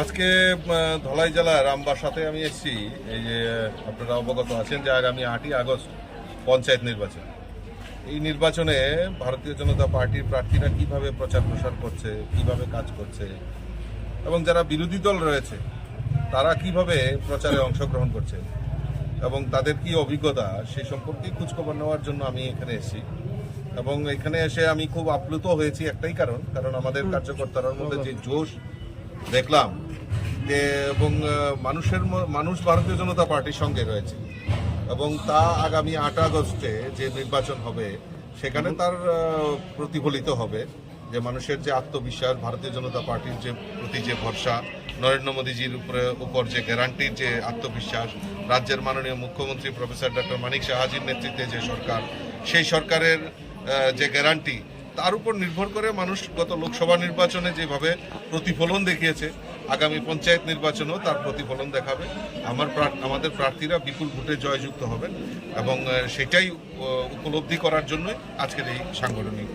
আজকে ধলাই জেলার রামবাসাতে আমি এসেছি। এই যে আপনারা অবগত আছেন যে আগামী আটই আগস্ট পঞ্চায়েত নির্বাচন। এই নির্বাচনে ভারতীয় জনতা পার্টির প্রার্থীরা কীভাবে প্রচার প্রসার করছে কীভাবে কাজ করছে এবং যারা বিরোধী দল রয়েছে তারা কীভাবে প্রচারে অংশগ্রহণ করছে এবং তাদের কি অভিজ্ঞতা সেই সম্পর্কে খোঁজখবর নেওয়ার জন্য আমি এখানে এসেছি। এবং এখানে এসে আমি খুব আপ্লুত হয়েছি একটাই কারণ কারণ আমাদের কার্যকর্তার মধ্যে যে জোশ দেখলাম এবং মানুষের মানুষ ভারতীয় জনতা পার্টির সঙ্গে রয়েছে। এবং তা আগামী আট আগস্টে যে নির্বাচন হবে সেখানে তার প্রতিফলিত হবে যে মানুষের যে আত্মবিশ্বাস ভারতীয় জনতা পার্টির যে প্রতি যে ভরসা নরেন্দ্র মোদীজির উপরে উপর যে গ্যারান্টির যে আত্মবিশ্বাস রাজ্যের মাননীয় মুখ্যমন্ত্রী প্রফেসর ডক্টর মানিক সাহাজির নেতৃত্বে যে সরকার সেই সরকারের যে গ্যারান্টি তার উপর নির্ভর করে মানুষ গত লোকসভা নির্বাচনে যেভাবে প্রতিফলন দেখিয়েছে, আগামী পঞ্চায়েত নির্বাচনেও তার প্রতিফলন দেখাবে। আমার আমাদের প্রার্থীরা বিপুল ভোটে জয়যুক্ত হবেন এবং সেটাই উপলব্ধি করার জন্যই আজকের এই সাংগঠনিক